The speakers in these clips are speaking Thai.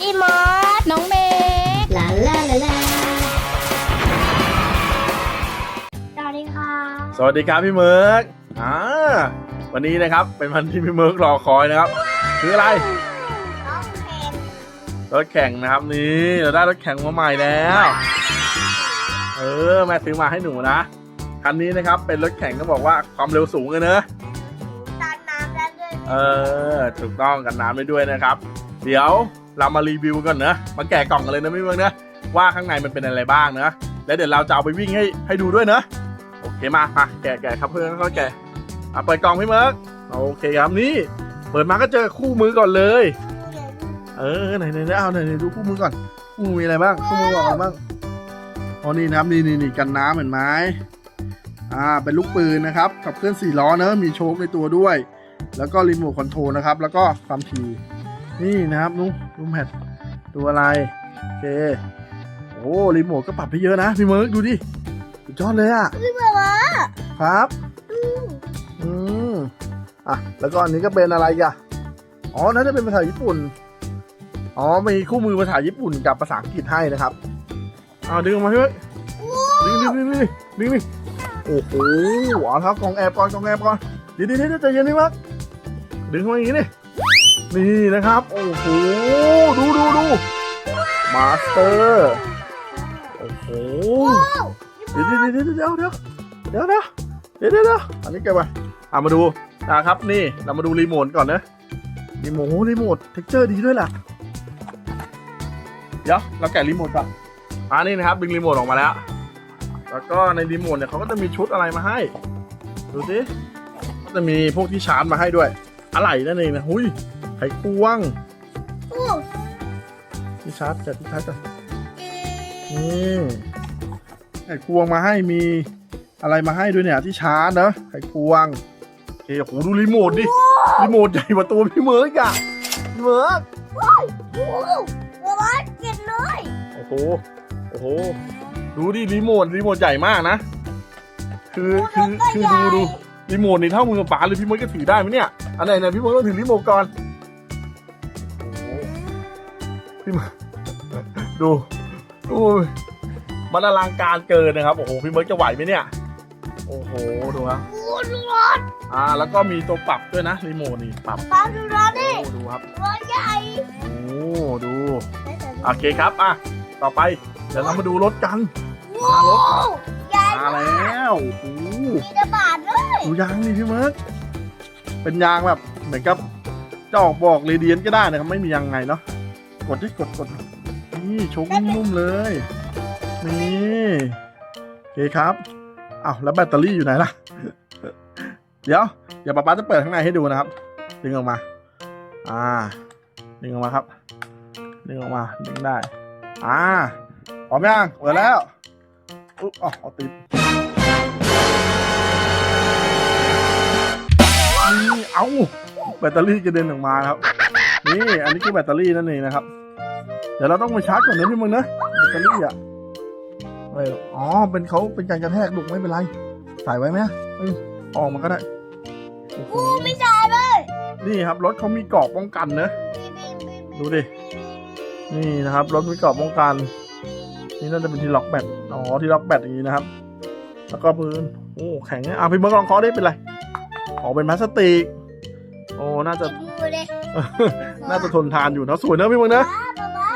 พี่มอสน้องเมย์ลาลาลาลาสวัสดีค่ะสวัสดีครับพี่เมิร์กอ่าวันนี้นะครับเป็นวันที่พี่เมิร์กรอคอยนะครับ คืออะไร น้องเพนรถแข่งนะครับนี่เราได้รถแข่งมาใหม่แล้ว เออแม่ซื้อมาให้หนูนะ คันนี้นะครับเป็นรถแข่งก็บอกว่าความเร็วสูงเลยเนอะตันน้ำแล้วด้วยเออ ถูกต้องกันน้ำได้ด้วยนะครับ เดี๋ยว เรามารีวิวกันนะมาแกะกล่องกันเลยนะพี่เมิร์กนะว่าข้างในมันเป็นอะไรบ้างนะแล้วเดี๋ยวเราจะเอาไปวิ่งให้ให้ดูด้วยนะโอเคมามาแกะแกะครับเพื่อนก็แกะอะเปิดกล่องพี่เมิร์กโอเคครับนี่ เปิดมาก็เจอคู่มือก่อนเลย เออไหนไหนเอาไหนไหนดูคู่มือก่อนคู่มือมีอะไรบ้างคู่มือบอกอะไรบ้างอ๋อนี่นะครับนี่นี่นี่กันน้ำเห็นไหมอ่าเป็นลูกปืนนะครับขับเคลื่อนสี่ล้อเนอะมีโชคในตัวด้วย แล้วก็รีโมทคอนโทรลนะครับ แล้วก็ความถี่ นี่นะครับนุ้งนุ้งแพดตัวอะไรโอเคโอ้รีโมทก็ปรับไปเยอะนะพี่เมิร์กดูดิสุดยอดเลยอะพี่บอกว่าครับอืมอะแล้วก็อันนี้ก็เป็นอะไรอีกอะอ๋อน่าจะเป็นภาษาญี่ปุ่นอ๋อมีคู่มือภาษาญี่ปุ่นกับภาษาอังกฤษให้นะครับเอาดึงออกมาพี่เว้ยดึงดึงดึงดึงดึงดึงโอ้โหหวานครับกองแอบก่อนกองแอบก่อนเดี๋ยวเดี๋ยวเดี๋ยวใจเย็นนี่มั้งดึงมาอย่างนี้นี่ นี่นะครับ โอ้โห ดูดูดูมาสเตอร์ โอ้โหเดี๋ยวเดี๋ยวเดี๋ยวเดี๋ยวเดี๋ยวเดี๋ยวเดี๋ยวเดี๋ยวเดี๋ยวเดี๋ยวอันนี้เก็บไว้อะมาดูนะครับ นี่เรามาดูรีโมทก่อนนะรีโมทรีโมทเท็กเจอร์ดีด้วยล่ะ เดี๋ยวเราแกะรีโมทก่อนอ่านี่นะครับ ดึงรีโมทออกมาแล้ว แล้วก็ในรีโมทเนี่ยเขาก็จะมีชุดอะไรมาให้ ดูสิก็จะมีพวกที่ชาร์จมาให้ด้วย อะไรนั่นเองนะ หุย ไขควงโอ้ที่ชาร์จจากที่ชาร์จกันนี่ไขควงมาให้มีอะไรมาให้ด้วยเนี่ยที่ชาร์จนะไขควงโอเคโอ้โหดูรีโมทดิรีโมทใหญ่กว่าตัวพี่เมิร์กอะพี่เมิร์กโหบอกว่าเก็บเลยโอ้โหโอ้โหดูดิรีโมทรีโมทใหญ่มากนะ คือคือคือดูดูรีโมทนี่เท่ามือป๋าเลยพี่เมิร์กก็ถือได้ไหมเนี่ยอันไหนไหนพี่เมิร์กต้องถือรีโมทก่อน พี่เมิร์กดูดูมันอลังการเกินนะครับ โอ้โห พี่เมิร์กจะไหวไหมเนี่ย โอ้โห ดูครับโอ้ร้อนอ่า แล้วก็มีตัวปรับด้วยนะรีโมทนี่ปรับตาดูร้อนดิโอ้ดูครับร้อนใหญ่โอ้ดูโอเคครับอะต่อไปเดี๋ยวเรามาดูรถกันว้าวใหญ่มาแล้วโอ้โหมีกระบาดด้วยดูยางนี่พี่เมิร์กเป็นยางแบบเหมือนกับจะออกบอกเรเดียนก็ได้นะครับไม่มียางไงเนาะ กดที่กดกดนี่ชกนุ่มๆเลย นี่โอเคครับอ้าวแล้วแบตเตอรี่อยู่ไหนล่ะ เดี๋ยวเดี๋ยวป๊าป๊าจะเปิดข้างในให้ดูนะครับ ดึงออกมา อ่า ดึงออกมาครับ ดึงออกมา ดึงได้ อ่าพร้อมยังเปิดแล้วอุ๊บอ๋อเอาติดนี่เอาแบตเตอรี่กระเด็นออกมาครับ นี่อันนี้คือแบตเตอรี่นั่นเองนะครับ เดี๋ยวเราต้องไปชาร์จก่อนนะพี่มึงนะแบตเตอรี่อะไม่หรอกอ๋อเป็นเขาเป็นการกระแทกลูกไม่เป็นไรใส่ไว้ไหมเอ้ยเอาออกมาก็ได้โอ้โหกูไม่ใช่เลยนี่ครับรถเขามีกรอบป้องกันนะดูดิ นี่นะครับรถมีกรอบป้องกัน นี่น่าจะเป็นที่ล็อกแบตอ๋อที่ล็อกแบตอย่างนี้นะครับ แล้วก็พื้นโอ้แข็งเนี่ยอะพี่เบิร์กลองเคาะได้เป็นไรอ๋อเป็นพลาสติกโอ้น่าจะดูเลย น่าจะทนทานอยู่นะสวยนะพี่เบิร์กนะป้าป้า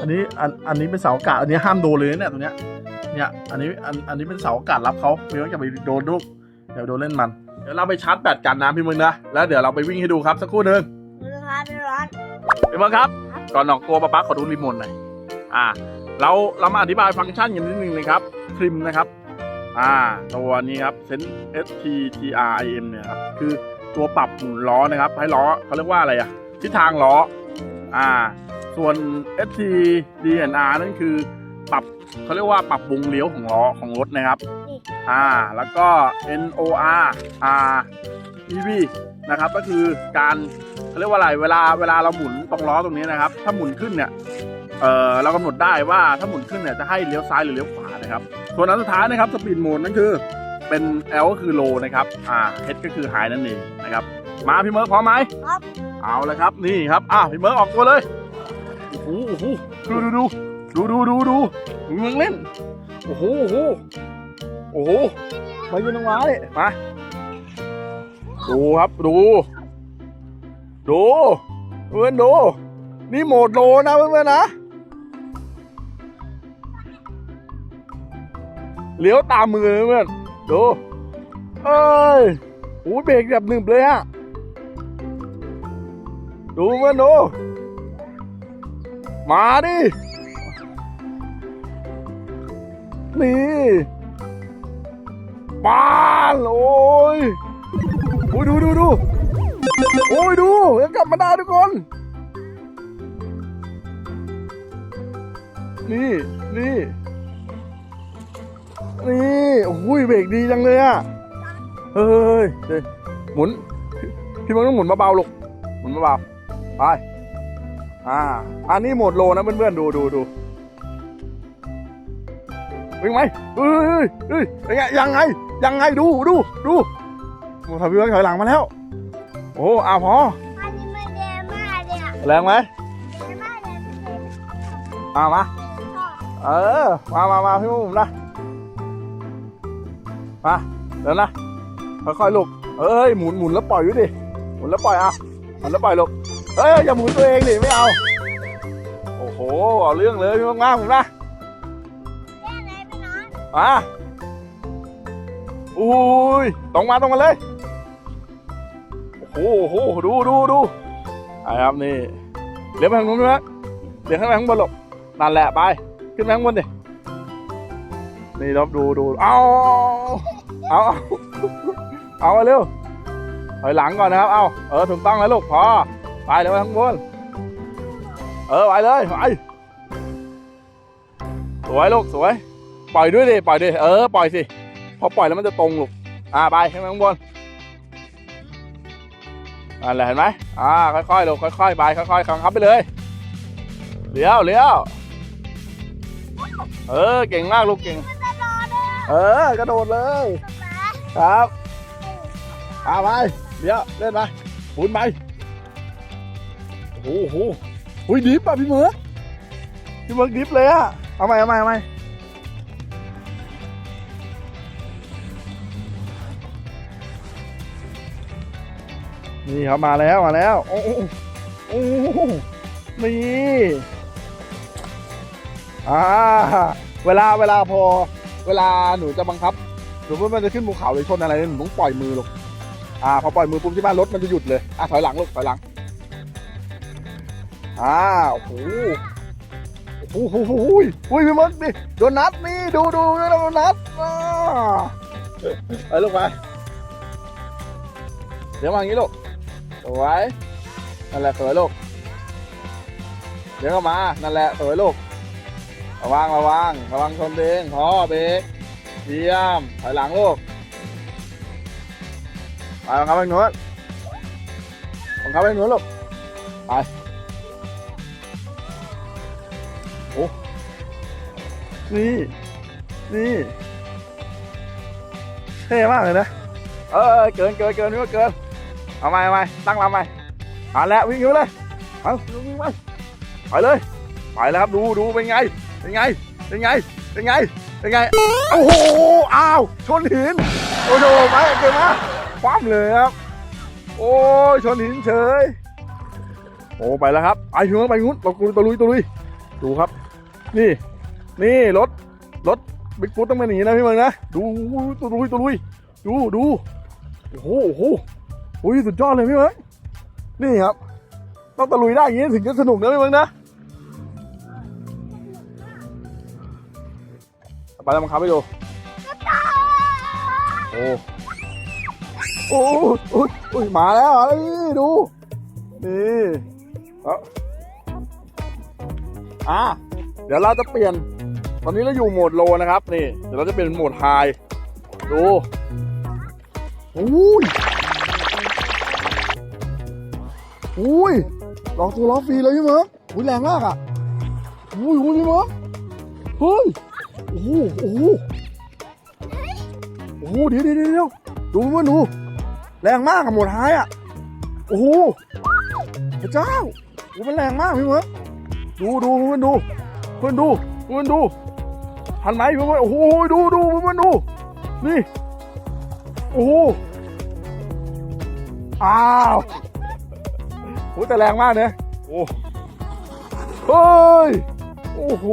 อันนี้อันอันนี้เป็นเสาอากาศอันนี้ห้ามโดนเลยนะเนี่ยตัวเนี้ยเนี่ยอันนี้อันอันนี้เป็นเสาอากาศรับเขาไม่ว่าจะไปโดนลูกเดี๋ยวโดนเล่นมัน เดี๋ยวเราไปชาร์จแบตกันนะพี่เบิร์กนะแล้วเดี๋ยวเราไปวิ่งให้ดูครับสักครู่หนึ่งร้อนร้อนพี่เบิร์กครับก่อนออกตัวป๊าป๊าขอดูรีโมทหน่อยอ่า เราเรามาอธิบายฟังก์ชันกันนิดนึงนะครับทริมนะครับ อ่า ตัวนี้ครับเซน S T T R I M เนี่ยครับคือตัวปรับหมุนล้อนะครับให้ล้อเขาเรียกว่าอะไรอะ ทิศทางล้ออ่า ส่วน S T D N R นั่นคือปรับเขาเรียกว่าปรับวงเลี้ยวของล้อของรถนะครับอ่าแล้วก็ N O R R E V นะครับก็คือการเขาเรียกว่าอะไรเวลาเวลาเราหมุนตรงล้อตรงนี้นะครับ ถ้าหมุนขึ้นเนี่ยเออเรากำหนดได้ว่าถ้าหมุนขึ้นเนี่ยจะให้เลี้ยวซ้ายหรือเลี้ยวขวานะครับ ส่วนอันสุดท้ายนะครับสปีดโหมดนั่นคือเป็น L ก็คือ low นะครับ อ่า H ก็คือ high นั่นเองนะครับ มาพี่เมิร์กพร้อมไหมครับ เอาลยครับนี่ครับอ่าพี่เมิร์กออกตัวเลยโหโอ้โหดูดูดูดูดูดูดูมึงเล่นโอ้โหโอ้โหโอ้โหมายืนตรงม้าเลยมาดูครับดู ดูเพื่อนดู นี่โหมดโลนะเพื่อนๆนะเลี้ยวตามมือเพื่อนดูเอ้ยโอ้เบรกแบบหนึบเลยฮะ ดูเพื่อนดู มาดิ นี่ปานโอ้ยโอ้ยดูดูดูโอ้ยดูยังกลับมาได้ทุกคน นี่นี่นี่โอ้ยเบรกดีจังเลยอะเฮ้ยเฮ้ยหมุน พี่มันต้องหมุนเบาๆลูกหมุนเบาๆ ไป อ่า อันนี้โหมดโลนะเพื่อนๆ ดูดูดูวิ่งไหมเฮ้ยเฮ้ยเฮ้ยยังไงยังไง ยังไง ดูดูดูโอ้ทำพี่มันถอยหลังมาแล้ว โอ้อาพออันนี้มันแดงมากเลยอะแรงไหมแดงมากเลยพี่เด็กอ่ามาชอบเออ มามามาพี่มุมนะ มา เดี๋ยวนะ ค่อยๆลูกเอ้ย หมุนหมุนแล้วปล่อยอยู่ดิ หมุนแล้วปล่อยอะหมุนแล้วปล่อยลูก เอ้ยอย่าหมุนตัวเองดิไม่เอา โอ้โห เอาเรื่องเลยพี่มากๆผมนะแย่เลยพี่น้องมาอุ้ยตรงมาตรงมาเลย โอ้โหโอ้โหดูดูดูไอ้ครับนี่เลี้ยวไปทางนู้นไหมเลี้ยวขึ้นไปข้างบนหรอกนั่นแหละไป ขึ้นไปข้างบนดิ นี่รับดูดูเอาเอาเอาเอาเอาเร็วถอยหลังก่อนนะครับ เอาเออถูกต้องแล้วลูกพอ ไปเดี๋ยไปข้างบนเออไปเลยไปสวยลูกสวย ปล่อยด้วยดิปล่อยดิเออปล่อยสิพอปล่อยแล้วมันจะตรงลูกอ่าไปขึ้นไปข้างบนนั่นแหละเห็นไหมอ่าค่อยๆลูกค่อยๆไปค่อยๆคังคับไปเลยเลี้ยวเลี้ยวเออเก่งมากลูกเก่งเออกระโดดเลยครับเอาไปเดี๋ยวเล่นไปหมุนไป โอ้โหโอ้โหอุ้ยดิฟป่ะพี่เมือกพี่เมือกดิฟเลยอะเอาใหม่เอาใหม่เอาใหม่นี่ครับมาแล้วมาแล้ว โอ้โหโอ้โหนี่อ่าเวลาเวลาพอ เวลาหนูจะบังคับหรือว่ามันจะขึ้นภูเขาหรือชนอะไรเนี่ยหนูต้องปล่อยมือลูกอ่าพอปล่อยมือปุ๊บที่บ้านรถมันจะหยุดเลยอะถอยหลังลูกถอยหลัง อ่าโอ้โหโอ้โหโอ้โหโอ้โหอุ้ยพี่มดดิโดนัทนี่ดูดูโดนัทอ่าไปลูกไปเดี๋ยวมาอย่างนี้ลูกสวยนั่นแหละสวยลูกเดี๋ยวเข้ามา นั่นแหละสวยลูกระวังระวังระวังชนเองพอเบรกเยี่ยมถอยหลังลูกไปบังคับไปหนู้นบังคับไปหนู้นลูกไป นี่ นี่เท่มากเลยนะ เออเกินเกินเกินนี่ว่าเกิน เอาใหม่เอาใหม่ตั้งลำใหม่เอาแล้ววิ่งอยู่เลย เอาวิ่งไปไปเลย ไปแล้วครับดูดูเป็นไง เป็นไง เป็นไง เป็นไง เป็นไง โอ้โห อ้าว ชนหิน โอ้โหไปเก่งมาคว่ำเลยครับ โอ้ยชนหินเฉย โอ้ไปแล้วครับ ไปถึงไปงุ้นตะลุยตะลุยตะลุย ดูครับ นี่ นี่รถ รถบิ๊กฟุตต้องเป็นอย่างนี้นะพี่เมืองนะ ดูตะลุยตะลุย ดูดูโอ้โหโอ้โหอุ้ยสุดยอดเลยพี่เมืองนี่ครับ ต้องตะลุยได้อย่างนี้ถึงจะสนุกนะพี่เมืองนะ ไปแล้วมังคับไปดูโอ้โอ้โอ้ยโอ้มาแล้วอะนี่ดู นี่อะ เดี๋ยวเราจะเปลี่ยน ตอนนี้เราอยู่โหมดโลนะครับ นี่ เดี๋ยวเราจะเป็นโหมดไฮดูอุ้ยอุ้ยลองตัวล้อฟรีเลยพี่เมิร์กอุ้ยแรงมากอะอุ้ยอุ้ยพี่เมิร์กเฮ้ยโอ้โหโอ้โหโอ้โหเดี๋ยวเดี๋ยวเดี๋ยวดูเพื่อนดู แรงมากอะหมดท้ายอะโอ้โหพระเจ้าโอ้มันแรงมากพี่เมิร์กดูดูเพื่อนดู เพื่อนดูเพื่อนดูทันไหมเพื่อนโอ้โหดูดูเพื่อนดูนี่โอ้โหอ้าวโอ้แต่แรงมากเนี่ยโอ้เฮ้ยโอ้โห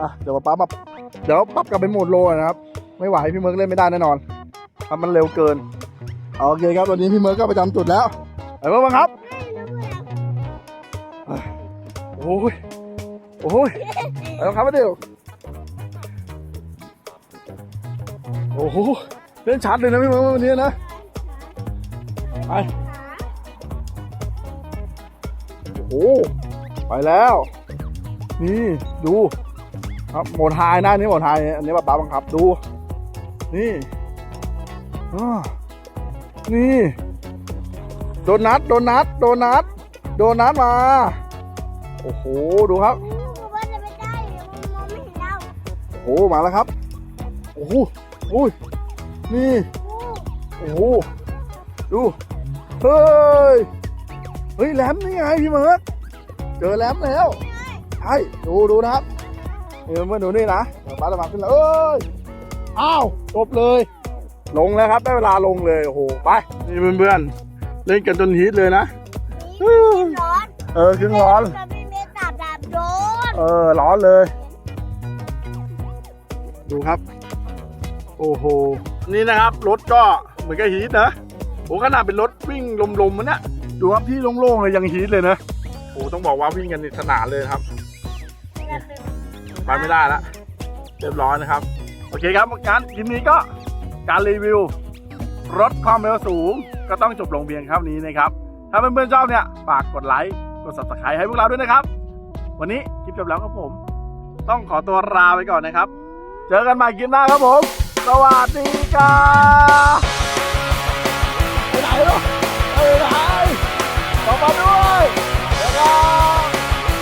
อะเดี๋ยวป๊าป๊าปรับเดี๋ยวปรับกลับเป็นโหมดโลนะครับ ไม่ไหวพี่เมิร์กเล่นไม่ได้แน่นอนครับมันเร็วเกินโอเคครับวันนี้พี่เมิร์กก็ประจำจุดแล้วไปเมิร์กบ้างครับ อ้ย โอ้ยไปแล้วครับมาเดี๋ยวโอ้โห เล่นชัดเลยนะพี่มิร์วันนี้นะ ไป โอ้โห ไปแล้ว นี่ดู ครับโหมดไฮนะอันนี่โหมดไฮอันนี้แบบป้าบังคับดู นี่อ้อนี่ โดนัท โดนัท โดนัท โดนัทมา โอ้โห ดูครับกูว่าจะไม่ได้มันมองไม่เห็นเราโอ้โห มาแล้วครับ โอ้โหโอ้ย นี่โอ้โห ดู เฮ้ย เฮ้ยแหลมนี่ไงพี่เมิร์กเจอแหลมแล้ว ใช่ ดูดูนะครับเออเมื่อดูนี่นะเดี๋ยวป้าจะมาขึ้นแล้วเอ้ย อ้าวจบเลย ลงแล้วครับ ได้เวลาลงเลย โอ้โห ไป นี่เพื่อนๆ เล่นกันจนฮีทเลยนะ นี่ร้อนเออครึ่งร้อนมันเป็ เออร้อนเลย ดูครับ โอ้โห นี่นะครับ รถก็เหมือนกับฮีทนะโอ้ขนาดเป็นรถวิ่งลมๆมันนะดูครับที่โล่งๆเลยยังฮีทเลยนะโอ้ต้องบอกว่าวิ่งกันในสนานเลยครับไปไม่ได้ละเรียบร้อยนะครับ โอเคครับการคลิปนี้ก็การรีวิว รถความเร็วสูงก็ต้องจบลงเพียงเท่านี้นะครับ ถ้าเพื่อนๆชอบเนี่ยฝากกดไลค์กด subscribe ให้พวกเราด้วยนะครับ วันนี้คลิปจบแล้วครับผม ต้องขอตัวลาไปก่อนนะครับ เจอกันใหม่คลิปหน้าครับผม สวัสดีครับไปไหนล่ะไปไหนต่อมาด้วย